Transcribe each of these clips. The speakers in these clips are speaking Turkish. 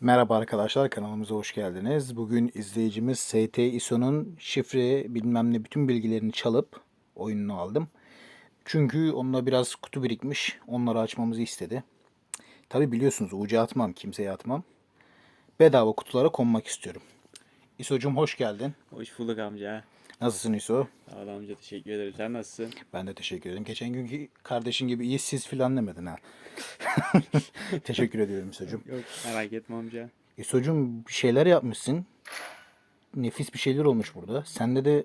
Merhaba arkadaşlar kanalımıza hoş geldiniz. Bugün izleyicimiz ST ISO'nun şifre bilmem ne bütün bilgilerini çalıp oyununu aldım. Çünkü onunla biraz kutu birikmiş. Onları açmamızı istedi. Tabi biliyorsunuz ucu atmam kimseye atmam. Bedava kutulara konmak istiyorum. ISO'cum hoş geldin. Hoş bulduk amca. Nasılsın ISO? Sağ ol amca teşekkür ederim. Sen nasılsın? Ben de teşekkür ederim. Geçen günkü kardeşin gibi iyi siz filan demedin ha. teşekkür ediyorum ISO'cum. Yok merak etme amca. İso'cum bir şeyler yapmışsın. Nefis bir şeyler olmuş burada. Sende de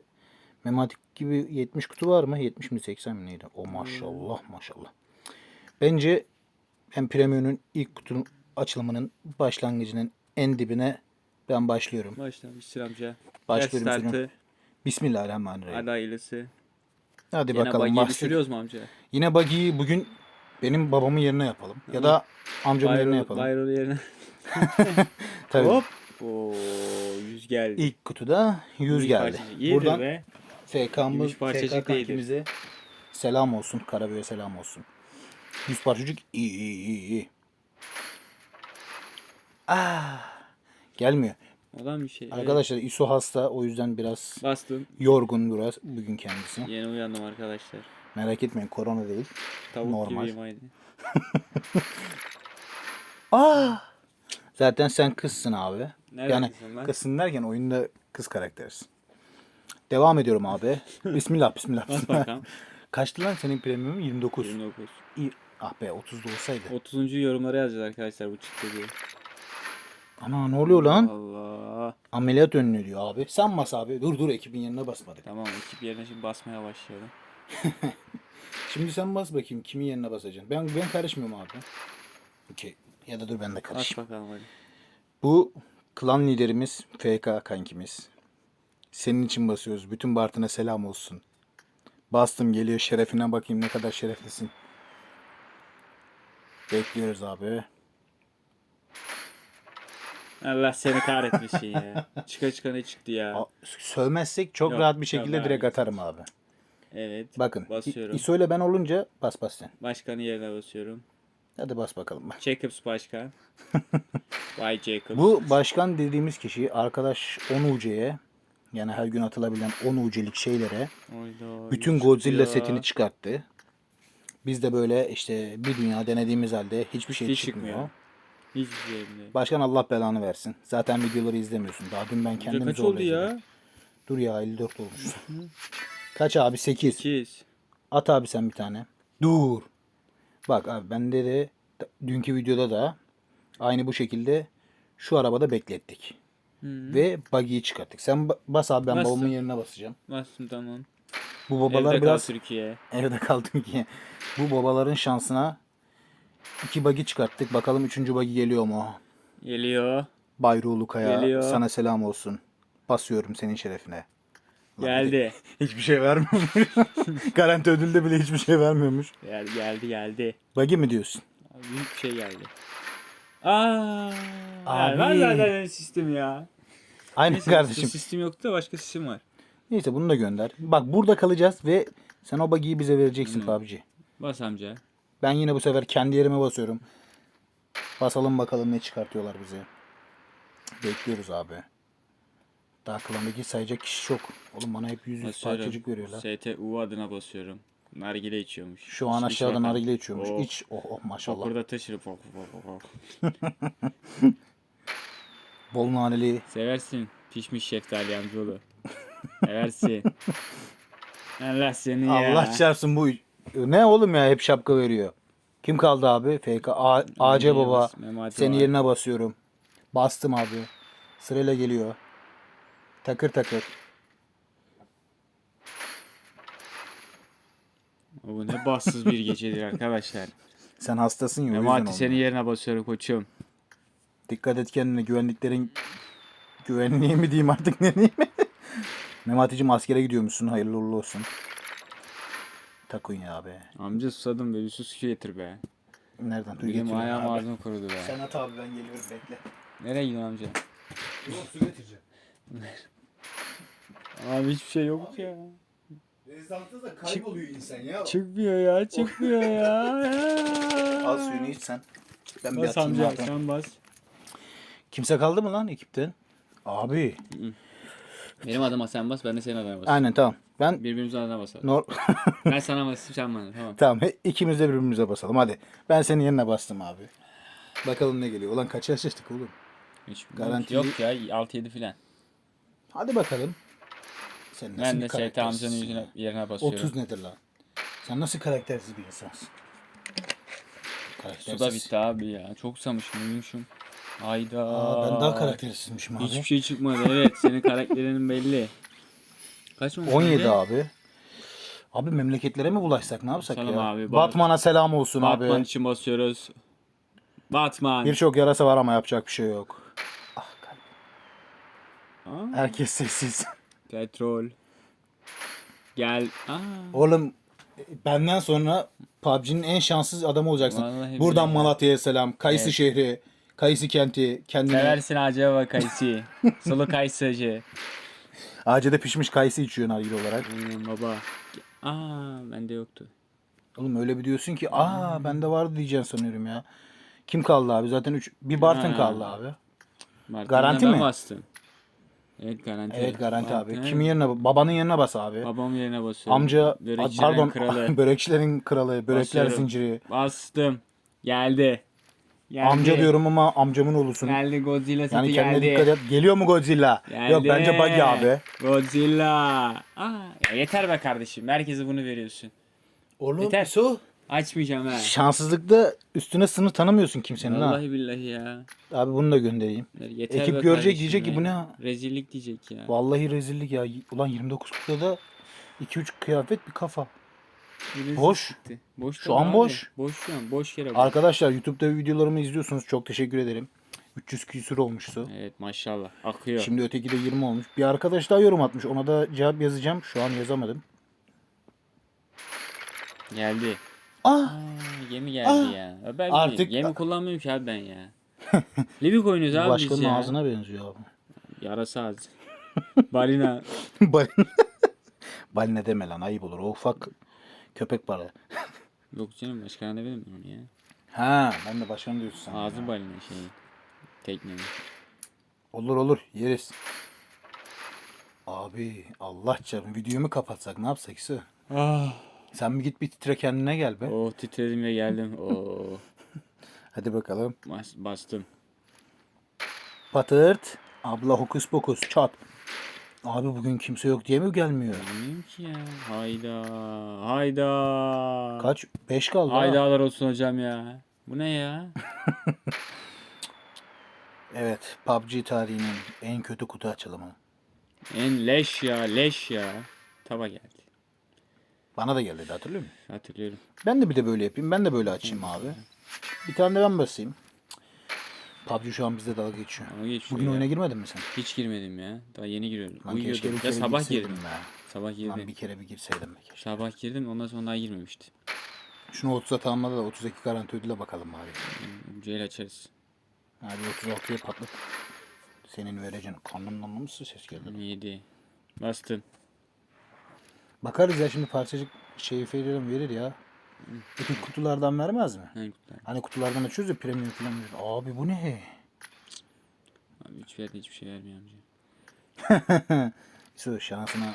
Mematik gibi 70 kutu var mı? 70 mi 80 mi neydi? O maşallah maşallah. Bence ben Premium'un ilk kutunun açılımının başlangıcının en dibine ben başlıyorum. Başlamışsın amca. Başlıyorum. Bismillahirrahmanirrahim. Hadi hayırlısı. Hadi Yine bakalım. bagiyi bahset. düşürüyoruz mu amca? Yine buggy'yi bugün benim babamın yerine yapalım. Ya da amcamın yerine yapalım. Bayro yerine. Tabii. Hop. Oo, yüz geldi. İlk kutuda 100 Yüz geldi. Buradan be. FK'mız, FK kankimize selam olsun. Karaböy'e selam olsun. Yüz parçacık iyi iyi iyi iyi. Ah, gelmiyor. Olan bir şey. Arkadaşlar ISO hasta o yüzden biraz. Bastım. yorgun biraz bugün kendisi. Yeni uyandım arkadaşlar. Merak etmeyin korona değil. Tavuk Normal. gibiyim aynı. Ah! Zaten sen kızsın abi. Yani kızım ben? kızsın derken oyunda kız karakterisin. Devam ediyorum abi. Bismillah bismillah. Bas bismillah. bakalım. Kaçtı lan senin premiumun? 29. 29. İyi. Ah be 30 da olsaydı. 30. yorumlara yazacağız arkadaşlar bu çıktı diye. Ana ne oluyor lan? Allah. Ameliyat önlüğü diyor abi. Sen bas abi. Dur dur ekibin yerine basmadık. Tamam ekip yerine şimdi basmaya başlıyorum. Şimdi sen bas bakayım kimin yerine basacaksın. Ben ben karışmıyorum abi. Okey. Ya da dur ben de Bas karışayım. bakalım hadi. Bu klan liderimiz FK kankimiz. Senin için basıyoruz. Bütün Bartın'a selam olsun. Bastım geliyor şerefine bakayım ne kadar şereflisin. Bekliyoruz abi. Allah seni kahretmesin ya. çıka çıka ne çıktı ya. Sövmezsek çok Yok, rahat bir şekilde yok, direkt atarım abi. Evet. Bakın. Basıyorum. İso ile ben olunca bas bas sen. Başkanın yerine basıyorum. Hadi bas bakalım. bak. Jacobs başkan. Vay Jacob. Bu başkan dediğimiz kişi arkadaş 10 UC'ye yani her gün atılabilen 10 UC'lik şeylere Oyda, bütün Godzilla ya. setini çıkarttı. Biz de böyle işte bir dünya denediğimiz halde hiçbir şey Hiç çıkmıyor. çıkmıyor. Hiçbir değil. Başkan Allah belanı versin. Zaten videoları izlemiyorsun. Daha dün ben kendim Kaç oldu ya? izledim. Dur ya 54 olmuş. Kaç abi 8. 200. At abi sen bir tane. Dur. Bak abi bende de dünkü videoda da aynı bu şekilde şu arabada beklettik. Hı. Ve buggy'yi çıkarttık. Sen ba- bas abi ben Bastım. babamın yerine basacağım. Bastım tamam. Bu babalar Evde biraz kal Türkiye. evde kaldım ki. Bu babaların şansına iki buggy çıkarttık. Bakalım üçüncü buggy geliyor mu? Geliyor. Bayruğlu Kaya Geliyor. sana selam olsun. Basıyorum senin şerefine. Geldi. Hiçbir şey vermiyormuş. Garanti ödülde bile hiçbir şey vermiyormuş. Gel, geldi geldi. Buggy mi diyorsun? Büyük bir şey geldi. Aa, Abi. Var zaten sistem ya. Aynen Neyse, kardeşim. Sistem yoktu da başka sistem var. Neyse bunu da gönder. Bak burada kalacağız ve sen o buggy'yi bize vereceksin. PUBG. Bas amca. Ben yine bu sefer kendi yerime basıyorum. Basalım bakalım ne çıkartıyorlar bize. Bekliyoruz abi. Daha klandaki sayacak kişi çok. Oğlum bana hep yüz yüz Basıyorum. parçacık veriyorlar. STU adına basıyorum. Nargile içiyormuş. Şu an İç- aşağıda içerken- nargile içiyormuş. Oh. İç. Oh oh maşallah. Okurda taşırıp ok ok ok. Bol naneli. Seversin pişmiş şeftali amcaoğlu. Seversin. Allah seni ya. Allah çarpsın bu. Ne oğlum ya hep şapka veriyor. Kim kaldı abi? FK. A- AC baba. Memati Senin var. yerine basıyorum. Bastım abi. Sırayla geliyor. Takır takır. Bu ne bassız bir gecedir arkadaşlar. Sen hastasın ya o yüzden Memati oldu. senin yerine basıyorum koçum. Dikkat et kendine güvenliklerin güvenliği mi diyeyim artık ne diyeyim. Memati'cim askere gidiyormuşsun hayırlı uğurlu olsun. Takunya abi. Amca susadım be bir su getir be. Nereden? Dur Benim getiriyorum ayağım abi. ağzım kurudu be. Sen at abi ben geliyorum bekle. Nereye gidiyorsun amca? Yok su getireceğim. Abi hiçbir şey yok ya. Rezaltı da kayboluyor insan ya. Çıkmıyor ya çıkmıyor ya. Al suyunu iç sen. Ben bir Bas atayım amca abi. sen bas. Kimse kaldı mı lan ekipten? Abi. Benim adıma sen bas ben de senin adına basayım. Aynen tamam. Ben Birbirimizin adına basalım. nor ben sana basayım sen bana tamam. tamam he- ikimiz de birbirimize basalım hadi. Ben senin yerine bastım abi. Bakalım ne geliyor. Ulan kaç yaş açtık oğlum? Hiç Garanti- Yok ya 6-7 filan. Hadi bakalım. Sen nasıl Ben de ST amcanın yüzüne, yerine basıyorum. 30 nedir lan? Sen nasıl karaktersiz bir insansın? Su da Karaktersiz. bitti abi ya. Çok susamışım uyumuşum. Hayda. Aa, ben daha karaktersizmişim abi. Hiçbir şey çıkmadı evet. Senin karakterinin belli. Kaç olmuş 17 bende? abi. Abi memleketlere mi bulaşsak ne yapsak Basalım ya? abi, bak. Batman'a selam olsun Batman abi. için basıyoruz. Batman. Birçok yarasa var ama yapacak bir şey yok. Ah. Aa, Herkes sessiz. petrol. Gel. Aa. Oğlum benden sonra PUBG'nin en şanssız adamı olacaksın. Vallahi Buradan billahi. Malatya'ya selam. Kayısı şehri, Kayısı kenti, kendine. Seversin acaba kayısı. Sulu kayısıcı. Ağacıda pişmiş kayısı içiyor nargile olarak. Aynen baba. Aa bende yoktu. Oğlum öyle bir diyorsun ki aa bende vardı diyeceksin sanıyorum ya. Kim kaldı abi? Zaten 3 bir Bartın Ha. kaldı abi. Martin'e Garanti ben mi? bastım. Evet garanti. Evet garanti abi. Martin. Kimin yerine? Babanın yerine bas abi. Babam yerine basıyorum. Amca Börekçilerin pardon kralı. börekçilerin kralı, börekler Basıyorum. zinciri. Bastım. Geldi. Geldi. Amca diyorum ama amcamın oğlusun. Geldi Godzilla seti Yani kendine geldi. dikkat et. Geliyor mu Godzilla? Geldi. Yok bence Buggy abi. Godzilla. Aa, ya yeter be kardeşim. Herkese bunu veriyorsun. Oğlum Yeter. su. Açmayacağım ha. Şanssızlıkta üstüne sınır tanımıyorsun kimsenin ha. Vallahi billahi ya. Abi bunu da göndereyim. Yeter Ekip be görecek, diyecek ki bu ne? Rezillik diyecek ya. Vallahi rezillik ya. Ulan 29 kutuda 2-3 kıyafet bir kafa. Boş. gitti. Boş Şu an abi. boş. Boş şu an. Boş yere boş. Arkadaşlar YouTube'da videolarımı izliyorsunuz. Çok teşekkür ederim. 300 küsür olmuştu. Evet maşallah. Akıyor. Şimdi öteki de 20 olmuş. Bir arkadaş daha yorum atmış. Ona da cevap yazacağım. Şu an yazamadım. Geldi. Ah! Aa, gemi geldi Ah! ya. Ben Artık- gemi kullanmıyorum ki abi ben ya. Livik oynuyoruz abi biz başkanın ya. ağzına benziyor abi. Yarasa ağzı. Balina. Balina. Balina deme lan ayıp olur. O ufak köpek balığı. Yok canım başkan ne benim onu ya. Ha ben de başkan diyorsun sen. Ağzı balina şeyi. Teknenin. Olur olur yeriz. Abi Allah canım videoyu mu kapatsak ne yapsak ise? Ah. Sen bir git bir titre kendine gel be. Oh titredim ve geldim. Oh. Hadi bakalım. Bas, bastım. Patırt. Abla hokus pokus çat. Abi bugün kimse yok diye mi gelmiyor? Bilmiyorum ki ya. Hayda. Hayda. Kaç? 5 kaldı ha. Haydalar olsun hocam ya. Bu ne ya? Evet PUBG tarihinin en kötü kutu açılımı. En leş ya leş ya. Taba geldi. Bana da geldi hatırlıyor musun? Hatırlıyorum. Ben de bir de böyle yapayım. Ben de böyle açayım abi. Bir tane de ben basayım. PUBG şu an bizde dalga geçiyor. Ama geçiyor Bugün ya. oyuna girmedin mi sen? Hiç girmedim ya. Daha yeni giriyorum. Lan keşke Uyuyordum. bir Ya kere sabah girseydim girdim. ya. Sabah Lan girdim. bir kere bir girseydim be keşke. Sabah girdim ondan sonra daha girmemişti. Şunu 30'a tamamladı da 32 garanti ödüle bakalım bari. Ucuyla açarız. Hadi 36'ya patlat. Senin vereceğin karnının anlamışsın ses geldi. 7. Bastım. Bakarız ya şimdi parçacık şeyi veririm verir ya. Bütün kutulardan vermez mi? Hangi kutular? Hani kutulardan açıyoruz ya premium falan. Abi bu ne? Abi hiç verdi hiçbir şey vermiyor amca. Su şansına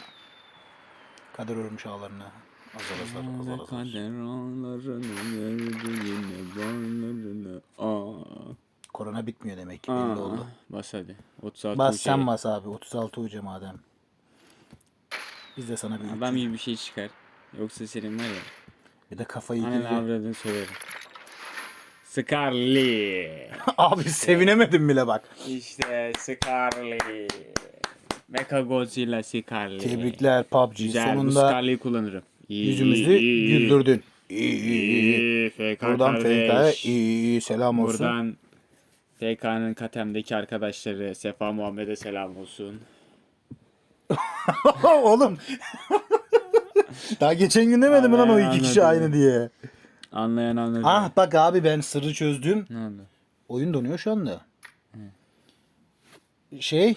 kader örmüş ağlarına. Azar azar azar Ne azar. kader ağlarını verdi yine bağlarını. Aa. Korona bitmiyor demek ki belli Aa. oldu. Bas hadi. 36 Bas uçağı. sen bas abi 36 uca madem. Biz de sana bir, Adam 300 gibi bir şey çıkar. Yoksa senin var ya. Bir de kafayı Annen girdi. avradını söylerim. Scarly. Abi sevinemedim bile bak. İşte Scarly. Mecha Godzilla Scarly. Tebrikler PUBG. Güzel bu Sonunda Scarly'yi kullanırım. İyi, yüzümüzü iyi, iyi. güldürdün. İyi iyi iyi. İyi, FK Buradan kardeş. FK'ya iyi iyi selam olsun. Buradan FK'nın katemdeki arkadaşları Sefa Muhammed'e selam olsun. Oğlum. Daha geçen gün demedim mi lan o Anlayan iki kişi anladı. aynı diye. Anlayan anladı. Ah bak abi ben sırrı çözdüm. Ne oldu? Oyun donuyor şu anda. Şey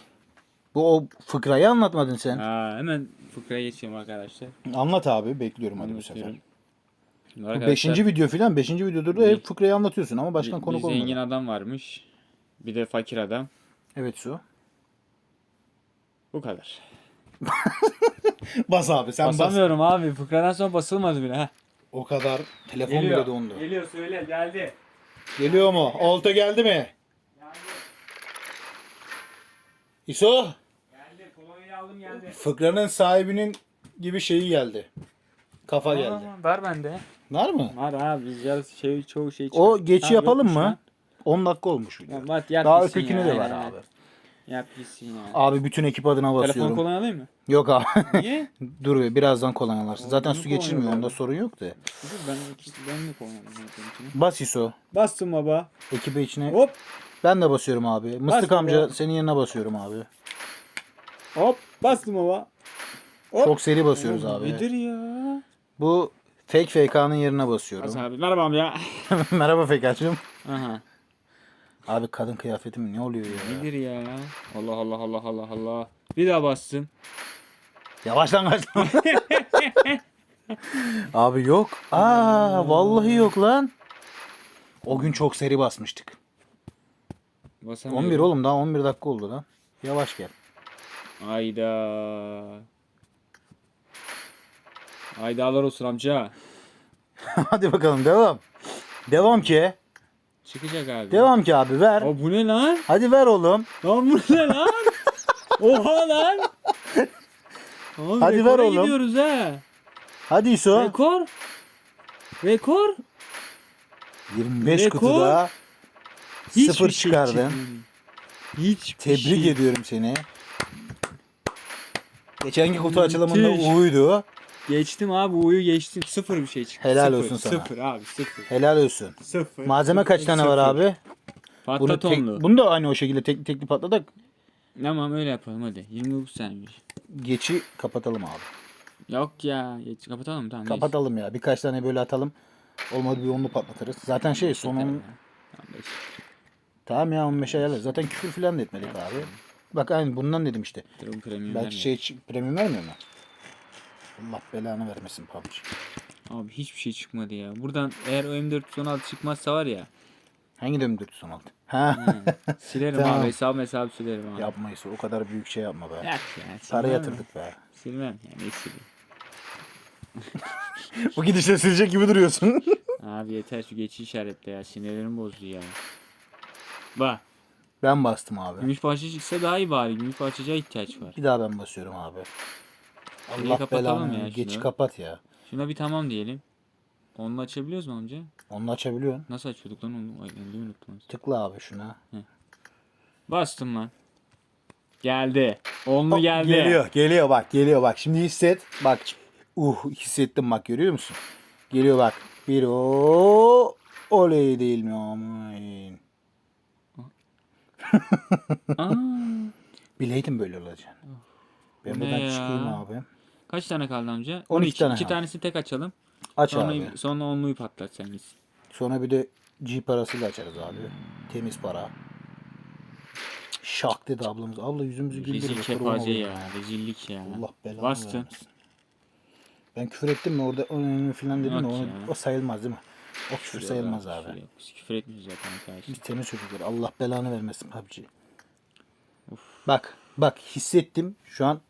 bu o fıkrayı anlatmadın sen. Aa, hemen fıkraya geçiyorum arkadaşlar. Anlat abi bekliyorum hadi bu sefer. Anlatıyorum. Bu Arkadaşlar, beşinci video filan. Beşinci videodur da hep fıkrayı anlatıyorsun ama başkan bir, konuk bir olmadı. zengin adam varmış. Bir de fakir adam. Evet su. Bu kadar. Bas abi sen bas. Basamıyorum abi. Fıkradan sonra basılmadı bile. Heh. O kadar. Telefon bile dondu. Geliyor söyle geldi. Geliyor mu? Olta geldi mi? Geldi. İso. Geldi. Kolonyayı aldım geldi. Fıkranın sahibinin gibi şeyi geldi. Kafa geldi. Aa, Ver bende. Var mı? Var abi biz ya şey çoğu şey O geçi yapalım mı? lan. 10 dakika olmuş video. Daha ötekine ya, de var abi. Yap gitsin ya. Abi bütün ekip adına Telefon basıyorum. kolonya alayım mı? Yok abi. Niye? Dur be birazdan kolonyalarsın. Zaten su geçirmiyor. Onda sorun yok da. Dur ben ben mi kolonya alayım? Bas İso. Bastım baba. Ekibe içine. Hop Ben de basıyorum abi. Mıstık Bas amca baba. senin yerine basıyorum abi. hop bastım baba. Hop. Çok seri basıyoruz Oğlum, abi. Nedir ya? Bu fake FK'nın yerine basıyorum. Bas abi. Merhaba amca. Merhaba FK'cığım. Aha. Abi kadın kıyafetim ne oluyor ya? Nedir ya? Allah Allah Allah Allah Allah. Bir daha bastın. Yavaş lan kaç. Abi yok. Aa vallahi yok lan. O gün çok seri basmıştık. Basamıyorum. 11 oğlum daha 11 dakika oldu lan. Yavaş gel. Ayda. Aydalar olsun amca. Hadi bakalım devam. Devam ki. Çıkacak abi. Devam ki abi ver. Aa, bu ne lan? Hadi ver oğlum. Lan bu ne lan? Oha lan. Abi, Hadi ver oğlum. gidiyoruz ha. Hadi İso. Rekor. Rekor. 25 Rekor. kutuda Hiçbir sıfır şey çıkardın. Hiçbir Tebrik şey. ediyorum seni. Geçenki kutu açılımında uydu. Geçtim abi uyu geçtim. Sıfır bir şey çıktı. Helal sıfır, olsun sana. Sıfır abi sıfır. Helal olsun. Sıfır. Malzeme kaç tane var abi? Bunu, tek, Patlatonlu. bunu da aynı o şekilde tekli tekli patladık. Tamam öyle yapalım hadi. 29 senmiş. Geçi kapatalım abi. Yok ya. Geç, kapatalım tamam. neyse. Kapatalım ya. Birkaç tane böyle atalım. Olmadı bir onlu patlatırız. Zaten şey son Tamam, ya 15 ayarlar. Zaten küfür falan da etmedik abi. Bak aynı bundan dedim işte. Premium Belki şey premium vermiyor mu? Allah belanı vermesin PUBG. Abi hiçbir şey çıkmadı ya. Buradan eğer o M416 çıkmazsa var ya. Hangi dönem 416? Ha. he, silerim Tamam. abi. Hesabı hesabı silerim abi. Yapmayız. O kadar büyük şey yapma be. Yok ya. Para yatırdık be. Silmem ya. Ne sileyim. Bu gidişle silecek gibi duruyorsun. Abi yeter şu geçiş işaretle ya. Sinirlerim bozdu ya. Bak. ben bastım abi. Gümüş parça çıksa daha iyi bari. Gümüş parçacığa ihtiyaç var. Bir daha ben basıyorum abi. Şurayı Allah kapatalım belanı. ya Geç şunu. kapat ya. Şuna bir tamam diyelim. Onu açabiliyoruz mu amca? Onu açabiliyorsun. Nasıl açıyorduk lan onu? Ay, elini unuttum. Tıkla abi şuna. Bastım lan. Geldi. Onlu geldi. Geliyor, geliyor bak, geliyor bak. Şimdi hisset. Bak. Uh, hissettim bak görüyor musun? Geliyor bak. Bir o oley değil mi aman. Bileydim böyle olacağını. Ben Bu buradan çıkayım abi. Kaç tane kaldı amca? 12 tane İki kaldı. tanesini tek açalım. Aç Sonra, abi. sonra onluyu patlat sen gitsin. Sonra bir de G parasıyla açarız abi. Temiz para. Şak dedi ablamız. Abla yüzümüzü güldürüyor. Rezil kepaze ya. Rezillik ya. Allah belanı Bastın. vermesin. Ben küfür ettim mi orada ıı falan dedim Yok ya. o sayılmaz değil mi? O küfür Şuraya sayılmaz abi. şuraya. Biz küfür etmiyoruz zaten arkadaşlar. Biz temiz çocuklar. Allah belanı vermesin PUBG. Bak bak hissettim şu an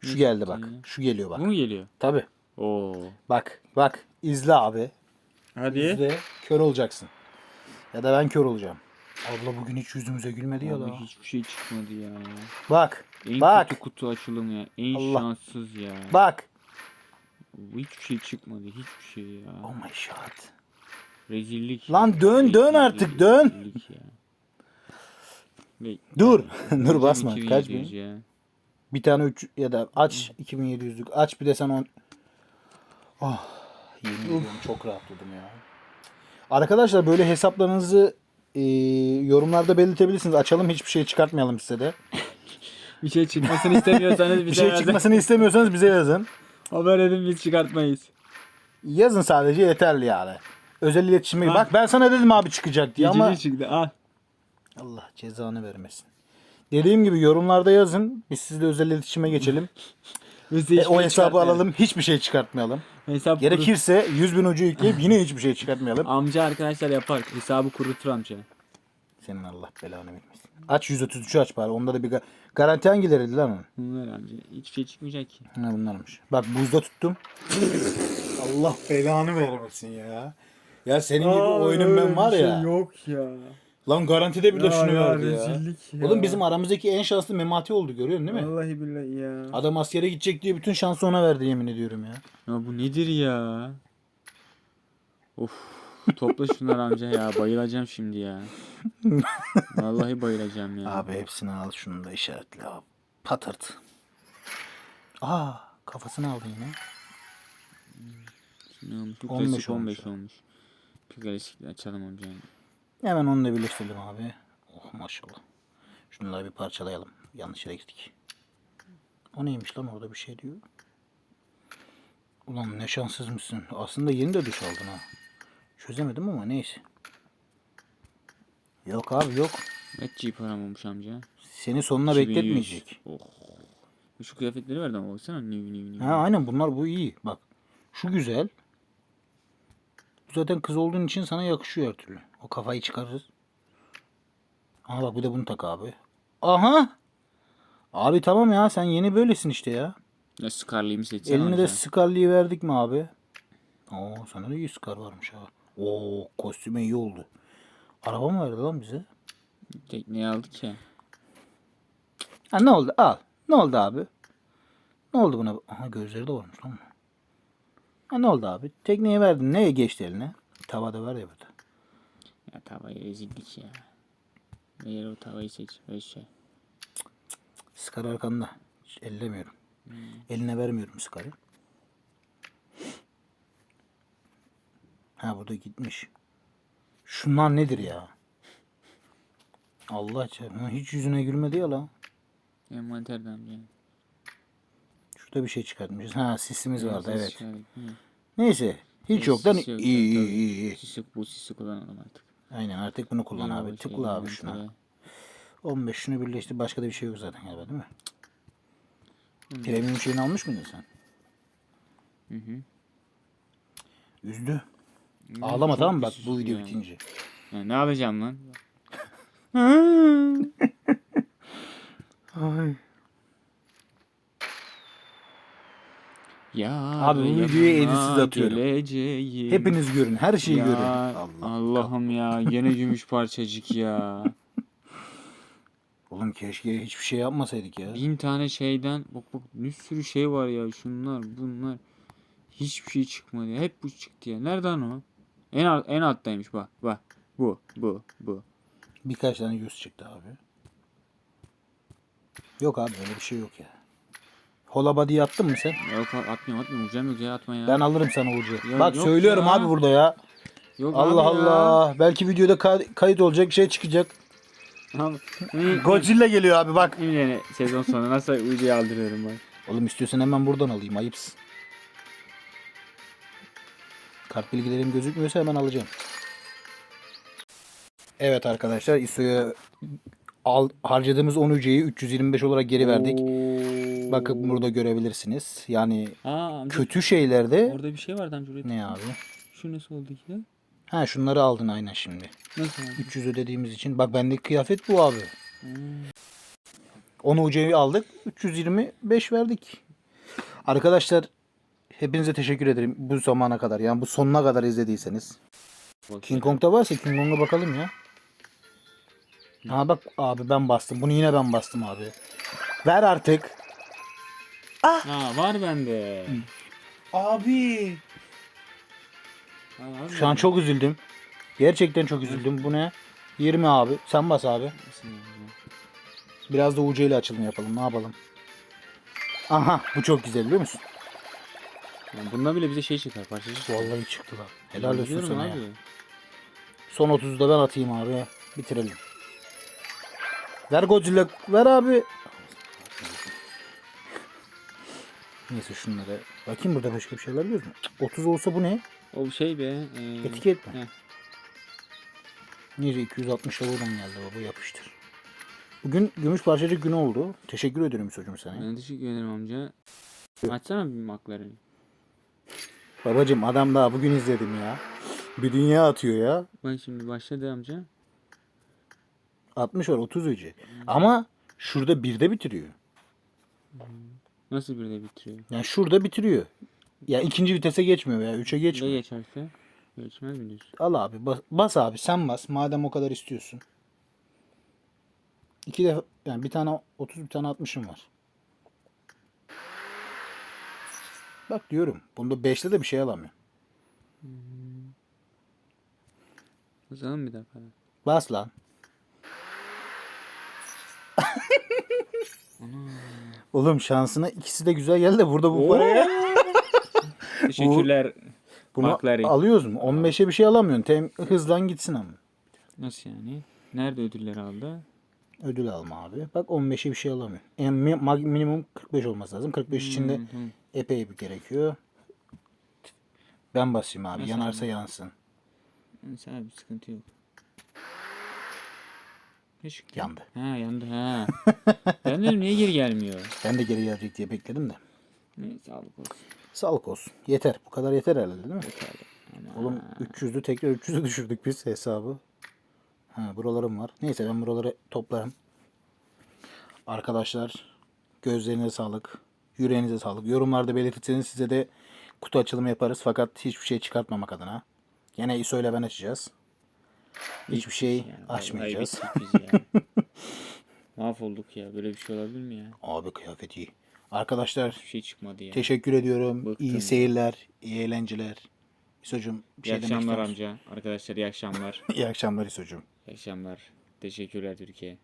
şu geldi bak. Şu geliyor bak. Bu mu geliyor? Tabi. Oo. Bak bak izle abi. Hadi. İzle kör olacaksın. Ya da ben kör olacağım. Abla bugün hiç yüzümüze gülmedi ya la. hiçbir şey çıkmadı ya. Bak En bak kötü kutu açılımı ya. En Allah. şanssız ya. bak. Hiçbir şey çıkmadı. Hiçbir şey ya. Oh my god. Rezillik. Lan ya. dön, dön Rezillik, artık, dön. rezillik ya. Dur. Dur basma. 2700 Kaç bin? ya. Bir tane 3 ya da aç 2700'lük. Aç bir de sen on. Oh. Yemin ediyorum çok rahatladım ya. Arkadaşlar böyle hesaplarınızı e, yorumlarda belirtebilirsiniz. Açalım hiçbir şey çıkartmayalım size de. Bir şey çıkmasını istemiyorsanız Bir bize şey yazın. çıkmasını istemiyorsanız bize yazın. Haber edin biz çıkartmayız. Yazın sadece yeterli yani. Özel iletişime. Ha. Bak ben sana dedim abi çıkacak diye ama Geceli çıktı al. Allah cezanı vermesin. Dediğim gibi yorumlarda yazın. Biz sizle özel iletişime geçelim. E, o şey hesabı alalım. Hiçbir şey çıkartmayalım. Hesap Gerekirse 100 bin ucu yükleyip yine hiçbir şey çıkartmayalım. Amca arkadaşlar yapar. Hesabı kurutur amca. Senin Allah belanı vermesin. Aç 133'ü aç bari. Onda da bir ga- garanti hangileriydi lan onun? Bunlar amca. Hiçbir şey çıkmayacak ki. Ha bunlarmış. Bak buzda tuttum. Allah belanı vermesin ya. Ya senin gibi oyunun ben var ya. şey yok ya. Lan garantide bir de Ya şunu ya, verdi ya. rezillik ya. Oğlum bizim aramızdaki en şanslı Memati oldu görüyorsun değil mi? Vallahi billahi ya. Adam askere gidecek diye bütün şansı ona verdi yemin ediyorum ya. Ya bu nedir ya? Of. Topla şunları amca ya. Bayılacağım şimdi ya. Vallahi bayılacağım ya. Abi hepsini al şunu da işaretle abi. Patırt. Aa kafasını aldı yine. Ne olmuş? Bu 15 klasik olmuş 15 olmuş. Bir klasik açalım amca. Hemen onu da birleştirelim abi. Oh maşallah. Şunları bir parçalayalım. Yanlış yere gittik. O neymiş lan orada bir şey diyor. Ulan ne şanssız mısın. Aslında yeni de duş aldın ha. Çözemedim ama neyse. Yok abi yok. G param olmuş amca. Seni sonuna 2100. bekletmeyecek. Oh. Şu kıyafetleri verdi ama baksana. Niv niv. Ha aynen bunlar bu iyi. Bak. Şu güzel. Bu zaten kız olduğun için sana yakışıyor her türlü. O kafayı çıkarırız. Aha bak bir de bunu tak abi. Aha. Abi tamam ya sen yeni böylesin işte ya. Ya Scarlet'i mi seçsem Eline de Scarlet'i verdik mi abi? Oo sana da iyi Scar varmış ha. Oo kostüme iyi oldu. Araba mı verdi lan bize? Tekneyi aldık ya. Ha ne oldu? Al. Ne oldu abi? Ne oldu buna? Aha gözleri de varmış lan. Ha ne oldu abi? Tekneye verdin. Neye geçti eline? Tavada var ya burada. Ya tavayı rezillik ya. Eğer o tavayı seç. Öyle şey. Scar arkanda. Hiç ellemiyorum. Eline vermiyorum Scar'ı. Ha burada gitmiş. Şunlar nedir ya? Allah çarpına hiç yüzüne gülmedi ya lan. Envanterden amca. Şurada bir şey çıkartmışız. Ha sisimiz vardı evet. Hı. Neyse. Hiç Evet, yoktan iyi iyi iyi iyi. Sisi, bu sisi kullanalım artık. Aynen artık bunu kullan abi. o Tıkla şey, abi şuna. envantere. 15 şunu birleştir. Başka da bir şey yok zaten galiba değil mi? Premium şeyini almış mıydın sen? Hı hı. Üzdü. Hı, Ağlama tamam mı bak bu video ya. bitince. Ya ne alacağım lan? Ay. Ya Abi bu videoyu editsiz atıyorum. Geleceğim. Hepiniz görün. Her şeyi ya, görün. Allah. Allah'ım ya gene gümüş parçacık ya. Oğlum keşke hiçbir şey yapmasaydık ya. Bin tane şeyden bak bak bir sürü şey var ya şunlar bunlar. Hiçbir şey çıkmadı. Hep bu çıktı ya. Nereden o? En alt, en alttaymış bak bak. Bu bu bu. Birkaç tane yüz çıktı abi. Yok abi öyle bir şey yok ya. Holabadi attın mı sen? Yok atmıyorum atmıyorum. Ucam yok ya atma ya. Ben alırım sana ucu. Ya Bak yok söylüyorum ya. abi burada ya. Yok Allah abi ya. Allah. Belki videoda kay- kayıt olacak bir şey çıkacak. Abi, hı, Godzilla geliyor abi bak. Yine sezon sonu nasıl ucuyu aldırıyorum bak. Oğlum istiyorsan hemen buradan alayım ayıpsın. Kart bilgilerim gözükmüyorsa hemen alacağım. Evet arkadaşlar ISO'ya al, harcadığımız 10 üceyi 325 olarak geri verdik. Oo. Bakın burada görebilirsiniz. Yani Aa amca kötü şeylerde orada bir şey vardı amca. ne abi? Şu nasıl oldu ki? Ha şunları aldın aynen şimdi. Nasıl oldu? 300 ödediğimiz için. Bak bendeki kıyafet bu abi. Hmm. 10 UC'yi aldık. 325 verdik. Arkadaşlar hepinize teşekkür ederim bu zamana kadar. Yani bu sonuna kadar izlediyseniz. Bak, King Kong'da varsa King Kong'a bakalım ya. Ha bak abi ben bastım. Bunu yine ben bastım abi. Ver artık. Ha var bende. Abi. Ha, var Şu an bende. çok üzüldüm. Gerçekten çok üzüldüm. Bu ne? 20 abi. Sen bas abi. Biraz da UC ile açılım yapalım. Ne yapalım? Aha bu çok güzel biliyor musun? Yani bundan bile bize şey çıkar parçacık. çıkar. Vallahi çıktı lan. Helal olsun sana ya. abi. Son 30'u da ben atayım abi. Bitirelim. Ver Godzilla. Ver abi. Neyse şunları. Bakayım burada başka bir şeyler görüyor mu? 30 olsa bu ne? O şey be. E, Etiket mi? Heh. Neyse 260 da buradan geldi baba yapıştır. Bugün gümüş parçacık günü oldu. Teşekkür ederim çocuğum sana. Ben teşekkür ederim amca. Açsana bir McLaren'i. Babacım adam daha bugün izledim ya. Bir dünya atıyor ya. Bak şimdi başladı amca. 60 var 30 ücret. Ama şurada birde bitiriyor. Nasıl bir de bitiriyor? Yani şurada bitiriyor. Ya ikinci vitese geçmiyor veya 3'e Ne geçmiyor. geçerse? Geçmez mi diyorsun? Al abi bas, bas abi sen bas madem o kadar istiyorsun. İki defa yani bir tane 30 bir tane 60'ım var. Bak diyorum. Bunda 5'te de bir şey alamıyor. Uzalım bir dakika. Bas lan. Oğlum şansına ikisi de güzel geldi de burada bu paraya. Teşekkürler. Bunu McLaren. alıyoruz mu? 15'e bir şey alamıyorsun. Tem hızlan gitsin ama. Nasıl yani? Nerede ödüller aldı? Ödül alma abi. Bak 15'e bir şey alamıyor. Mi- mag- minimum 45 olması lazım. 45 için de Hmm, epey bir gerekiyor. Ben basayım abi. Nasıl Yanarsa yansın. Neyse abi sıkıntı yok. Çıktı? Yandı. Ha yandı ha. ben dedim niye geri gelmiyor? Ben de geri gelecek diye bekledim de. Neyse sağlık olsun. Sağlık olsun. Yeter. Bu kadar yeter herhalde değil mi? Ama Oğlum 300'lü tekrar 300'e düşürdük biz hesabı. Ha buralarım var. Neyse ben buraları toplarım. Arkadaşlar gözlerinize sağlık. Yüreğinize sağlık. Yorumlarda belirtirseniz size de kutu açılımı yaparız. Fakat hiçbir şey çıkartmamak adına. Yine ISO ile ben açacağız. Hiçbir şey yani, açmayacağız. bittik biz ya. Mahvolduk ya. Böyle bir şey olabilir mi ya? Abi kıyafet iyi. Arkadaşlar Hiçbir şey çıkmadı ya. teşekkür ediyorum. Bıktım iyi seyirler, iyi eğlenceler. İso'cum bir iyi şey akşamlar amca. Arkadaşlar iyi akşamlar. İyi akşamlar İso'cum. iyi akşamlar. Teşekkürler Türkiye.